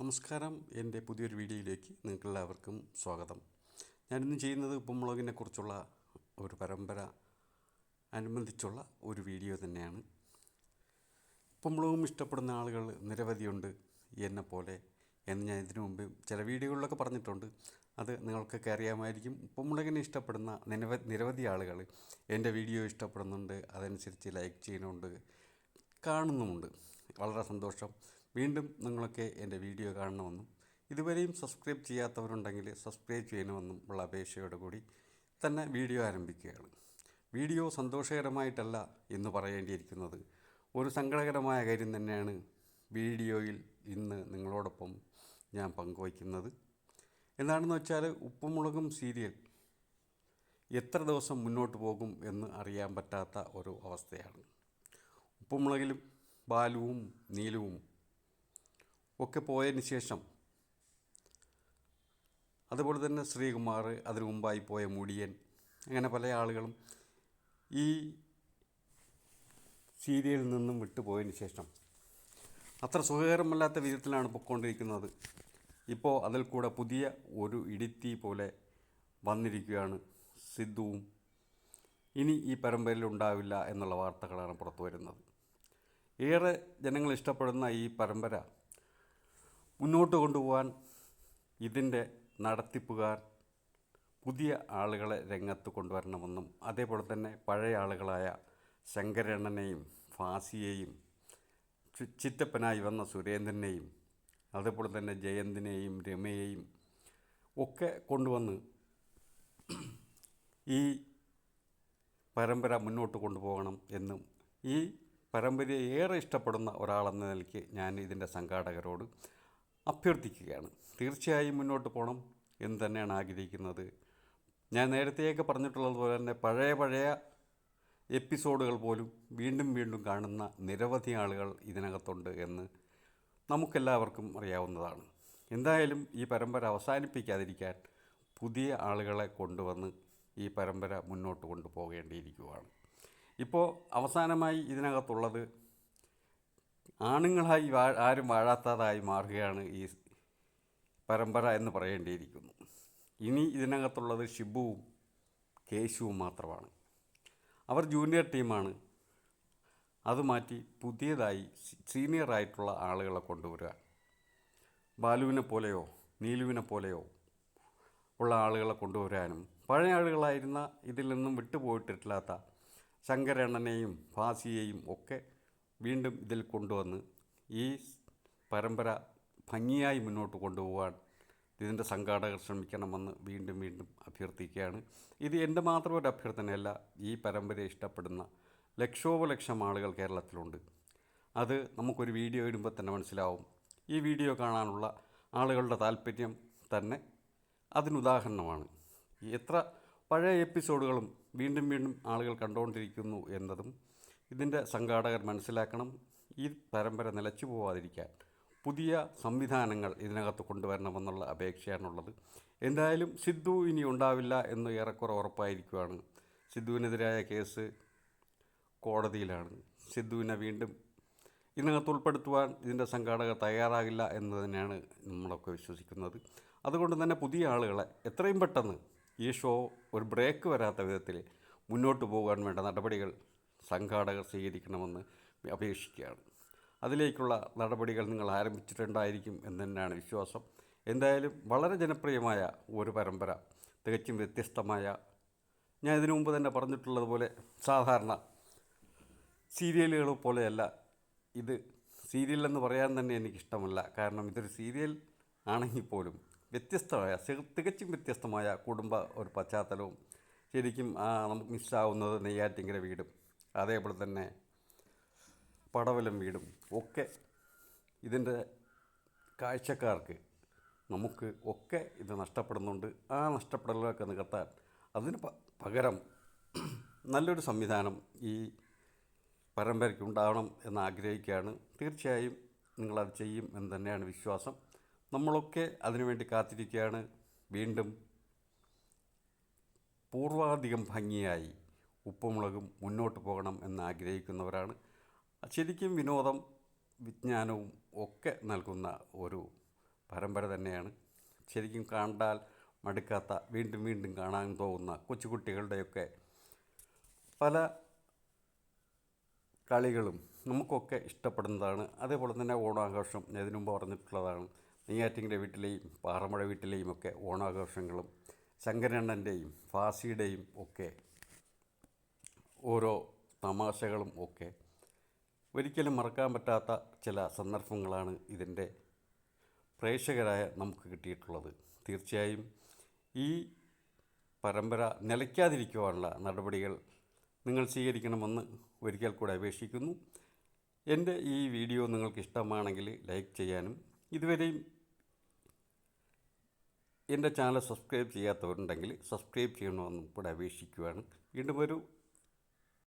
നമസ്കാരം. എന്റെ പുതിയൊരു വീഡിയോയിലേക്ക് നിങ്ങൾക്കെല്ലാവർക്കും സ്വാഗതം. ഞാനിന്ന് ചെയ്യുന്നത് ഉപ്പുമുളകിനെ കുറിച്ചുള്ള ഒരു പരമ്പര അനുബന്ധിച്ചുള്ള ഒരു വീഡിയോ തന്നെയാണ്. ഉപ്പുമുളകും ഇഷ്ടപ്പെടുന്ന ആളുകൾ നിരവധിയുണ്ട് എന്നെ പോലെ എന്ന് ഞാൻ ഇതിനു മുമ്പ് ചില വീഡിയോകളിലൊക്കെ പറഞ്ഞിട്ടുണ്ട്. അത് നിങ്ങൾക്കൊക്കെ അറിയാമായിരിക്കും. ഉപ്പുമുളകിനെ ഇഷ്ടപ്പെടുന്ന നിരവ നിരവധി ആളുകൾ എന്റെ വീഡിയോ ഇഷ്ടപ്പെടുന്നുണ്ട്. അതനുസരിച്ച് ലൈക്ക് ചെയ്യുന്നുണ്ട് കാണുന്നുമുണ്ട്. വളരെ സന്തോഷം. വീണ്ടും നിങ്ങളൊക്കെ എന്റെ വീഡിയോ കാണണമെന്നും ഇതുവരെയും സബ്സ്ക്രൈബ് ചെയ്യാത്തവരുണ്ടെങ്കിൽ സബ്സ്ക്രൈബ് ചെയ്യണമെന്നും ഉള്ള അപേക്ഷയോട് കൂടി തന്നെ വീഡിയോ ആരംഭിക്കുകയാണ്. വീഡിയോ സന്തോഷകരമായിട്ടല്ല എന്ന് പറയേണ്ടിയിരിക്കുന്നത് ഒരു സങ്കടകരമായ കാര്യം തന്നെയാണ് വീഡിയോയിൽ ഇന്ന് നിങ്ങളോടൊപ്പം ഞാൻ പങ്കുവയ്ക്കുന്നത്. എന്താണെന്ന് വെച്ചാൽ ഉപ്പുമുളകും സീരിയൽ എത്ര ദിവസം മുന്നോട്ട് പോകും എന്ന് അറിയാൻ പറ്റാത്ത ഒരു അവസ്ഥയാണ്. ഉപ്പുമുളകിലും ബാലുവും നീലുവും ഒക്കെ പോയതിന് ശേഷം അതുപോലെ തന്നെ ശ്രീകുമാർ അതിനു മുമ്പായി പോയ മുടിയൻ അങ്ങനെ പല ആളുകളും ഈ സീരിയലിൽ നിന്നും വിട്ടുപോയതിന് ശേഷം. അത്ര സുഖകരമല്ലാത്ത വിധത്തിലാണ് പൊയ്ക്കൊണ്ടിരിക്കുന്നത് ഇപ്പോൾ അതിൽ കൂടെ പുതിയ ഒരു ഇടിത്തി പോലെ വന്നിരിക്കുകയാണ് സിദ്ധുവും. ഇനി ഈ പരമ്പരയിൽ ഉണ്ടാവില്ല എന്നുള്ള വാർത്തകളാണ് പുറത്തു വരുന്നത്. ഏറെ ജനങ്ങൾ ഇഷ്ടപ്പെടുന്ന ഈ പരമ്പര മുന്നോട്ട് കൊണ്ടുപോകാൻ ഇതിന്റെ നടത്തിപ്പുകാർ പുതിയ ആളുകളെ രംഗത്ത് കൊണ്ടുവരണമെന്നും അതേപോലെ തന്നെ പഴയ ആളുകളായ ശങ്കരണ്ണനെയും ഫാസിയെയും ചിറ്റപ്പനായി വന്ന സുരേന്ദ്രനെയും അതേപോലെ തന്നെ ജയന്തിനെയും രമയെയും ഒക്കെ കൊണ്ടുവന്ന് ഈ പരമ്പര മുന്നോട്ട് കൊണ്ടുപോകണം എന്നും ഈ പരമ്പരയെ ഏറെ ഇഷ്ടപ്പെടുന്ന ഒരാളെന്ന നിലയ്ക്ക് ഞാൻ ഇതിന്റെ സംഘാടകരോട് അഭ്യർത്ഥിക്കുകയാണ്. തീർച്ചയായും മുന്നോട്ട് പോകണം എന്ന് തന്നെയാണ് ആഗ്രഹിക്കുന്നത്. ഞാൻ നേരത്തെയൊക്കെ പറഞ്ഞിട്ടുള്ളതുപോലെ തന്നെ പഴയ പഴയ എപ്പിസോഡുകൾ പോലും വീണ്ടും വീണ്ടും കാണുന്ന നിരവധി ആളുകൾ ഇതിനകത്തുണ്ട് എന്ന് നമുക്കെല്ലാവർക്കും അറിയാവുന്നതാണ്. എന്തായാലും ഈ പരമ്പര അവസാനിപ്പിക്കാതിരിക്കാൻ പുതിയ ആളുകളെ കൊണ്ടുവന്ന് ഈ പരമ്പര മുന്നോട്ട് കൊണ്ടുപോകേണ്ടിയിരിക്കുകയാണ്. ഇപ്പോൾ അവസാനമായി ഇതിനകത്തുള്ളത് ആണുങ്ങളായി ആരും വാഴാത്തതായി മാറുകയാണ് ഈ പരമ്പര എന്ന് പറയേണ്ടിയിരിക്കുന്നു. ഇനി ഇതിനകത്തുള്ളത് ഷിബുവും കേശുവും മാത്രമാണ്. അവർ ജൂനിയർ ടീമാണ്. അത് മാറ്റി പുതിയതായി സീനിയറായിട്ടുള്ള ആളുകളെ കൊണ്ടുവരിക. ബാലുവിനെ പോലെയോ നീലുവിനെ പോലെയോ ഉള്ള ആളുകളെ കൊണ്ടുവരാനും പഴയ ആളുകളായിരുന്ന ഇതിൽ നിന്നും വിട്ടുപോയിട്ടില്ലാത്ത ശങ്കരണ്ണനെയും ഫാസിയെയും ഒക്കെ വീണ്ടും ഇതിൽ കൊണ്ടുവന്ന് ഈ പരമ്പര ഭംഗിയായി മുന്നോട്ട് കൊണ്ടുപോകാൻ ഇതിന്റെ സംഘാടകർ ശ്രമിക്കണമെന്ന് വീണ്ടും വീണ്ടും അഭ്യർത്ഥിക്കുകയാണ്. ഇത് എന്റെ മാത്രം ഒരു അഭ്യർത്ഥനയല്ല ഈ പരമ്പരയെ ഇഷ്ടപ്പെടുന്ന ലക്ഷോപലക്ഷം ആളുകൾ കേരളത്തിലുണ്ട്. അത് നമുക്കൊരു വീഡിയോ ഇടുമ്പോൾ തന്നെ മനസ്സിലാവും. ഈ വീഡിയോ കാണാനുള്ള ആളുകളുടെ താല്പര്യം തന്നെ അതിനുദാഹരണമാണ്. എത്ര പഴയ എപ്പിസോഡുകളും വീണ്ടും വീണ്ടും ആളുകൾ കണ്ടുകൊണ്ടിരിക്കുന്നു എന്നതും ഇതിന്റെ സംഘാടകർ മനസ്സിലാക്കണം ഈ പരമ്പര നിലച്ചു പോവാതിരിക്കാൻ പുതിയ സംവിധാനങ്ങൾ ഇതിനകത്ത് കൊണ്ടുവരണമെന്നുള്ള അപേക്ഷയാണുള്ളത്. എന്തായാലും സിദ്ധു ഇനി ഉണ്ടാവില്ല എന്ന് ഏറെക്കുറെ ഉറപ്പായിരിക്കുകയാണ് സിദ്ധുവിനെതിരായ കേസ് കോടതിയിലാണ്. സിദ്ധുവിനെ വീണ്ടും ഇതിനകത്ത് ഉൾപ്പെടുത്തുവാൻ ഇതിന്റെ സംഘാടകർ തയ്യാറാകില്ല എന്ന് തന്നെയാണ് നമ്മളൊക്കെ വിശ്വസിക്കുന്നത്. അതുകൊണ്ട് തന്നെ പുതിയ ആളുകളെ എത്രയും പെട്ടെന്ന് ഈ ഷോ ഒരു ബ്രേക്ക് വരാത്ത വിധത്തിൽ മുന്നോട്ട് പോകാൻ വേണ്ട നടപടികൾ സംഘാടകർ സ്വീകരിക്കണമെന്ന് അപേക്ഷിക്കുകയാണ്. അതിലേക്കുള്ള നടപടികൾ നിങ്ങൾ ആരംഭിച്ചിട്ടുണ്ടായിരിക്കും എന്ന് തന്നെയാണ് വിശ്വാസം. എന്തായാലും വളരെ ജനപ്രിയമായ ഒരു പരമ്പര തികച്ചും വ്യത്യസ്തമായ ഞാൻ ഇതിനു മുമ്പ് തന്നെ പറഞ്ഞിട്ടുള്ളതുപോലെ സാധാരണ സീരിയലുകൾ പോലെയല്ല. ഇത് സീരിയൽ എന്ന് പറയാൻ തന്നെ എനിക്കിഷ്ടമല്ല. കാരണം ഇതൊരു സീരിയൽ ആണെങ്കിൽ പോലും വ്യത്യസ്തമായ തികച്ചും വ്യത്യസ്തമായ കുടുംബ ഒരു പശ്ചാത്തലവും ശരിക്കും നമുക്ക് മിസ്സാവുന്നത് നെയ്യാറ്റിങ്കര വീടും. അതേപോലെ തന്നെ പടവലം വീടും ഒക്കെ ഇതിന്റെ കാഴ്ചക്കാർക്ക് നമുക്ക് ഒക്കെ ഇത് നഷ്ടപ്പെടുന്നുണ്ട്. ആ നഷ്ടപ്പെടലൊക്കെ നികത്താൻ അതിന് പകരം നല്ലൊരു സംവിധാനം ഈ പരമ്പരയ്ക്ക് ഉണ്ടാവണം എന്ന് ആഗ്രഹിക്കുകയാണ് തീർച്ചയായും നിങ്ങളത് ചെയ്യും എന്ന് തന്നെയാണ് വിശ്വാസം. നമ്മളൊക്കെ അതിനുവേണ്ടി കാത്തിരിക്കുകയാണ്. വീണ്ടും പൂർവാധികം ഭംഗിയായി ഉപ്പുമുളകും മുന്നോട്ട് പോകണം എന്ന് ആഗ്രഹിക്കുന്നവരാണ് ശരിക്കും വിനോദം വിജ്ഞാനവും ഒക്കെ നൽകുന്ന ഒരു പരമ്പര തന്നെയാണ്. ശരിക്കും കണ്ടാൽ മടുക്കാത്ത വീണ്ടും വീണ്ടും കാണാൻ തോന്നുന്ന കൊച്ചുകുട്ടികളുടെയൊക്കെ പല കളികളും നമുക്കൊക്കെ ഇഷ്ടപ്പെടുന്നതാണ്. അതേപോലെ തന്നെ ഓണാഘോഷം ഇതിനു മുമ്പ് പറഞ്ഞിട്ടുള്ളതാണ്. നെയ്യാറ്റിന്റെ വീട്ടിലെയും പാറമഴ വീട്ടിലെയും ഒക്കെ ഓണാഘോഷങ്ങളും ശങ്കരണ്ണന്റെയും ഫാസിയുടെയും ഒക്കെ ഓരോ തമാശകളും ഒക്കെ ഒരിക്കലും മറക്കാൻ പറ്റാത്ത ചില സന്ദർഭങ്ങളാണ് ഇതിന്റെ പ്രേക്ഷകരായ നമുക്ക് കിട്ടിയിട്ടുള്ളത്. തീർച്ചയായും ഈ പരമ്പര നിലയ്ക്കാതിരിക്കുവാനുള്ള നടപടികൾ നിങ്ങൾ സ്വീകരിക്കണമെന്ന് ഒരിക്കൽ കൂടെ അപേക്ഷിക്കുന്നു. എന്റെ ഈ വീഡിയോ നിങ്ങൾക്ക് ഇഷ്ടമാണെങ്കിൽ ലൈക്ക് ചെയ്യാനും ഇതുവരെയും എന്റെ ചാനൽ സബ്സ്ക്രൈബ് ചെയ്യാത്തവരുണ്ടെങ്കിൽ സബ്സ്ക്രൈബ് ചെയ്യണമെന്നും കൂടെ അപേക്ഷിക്കുവാണ്. വീണ്ടും ഒരു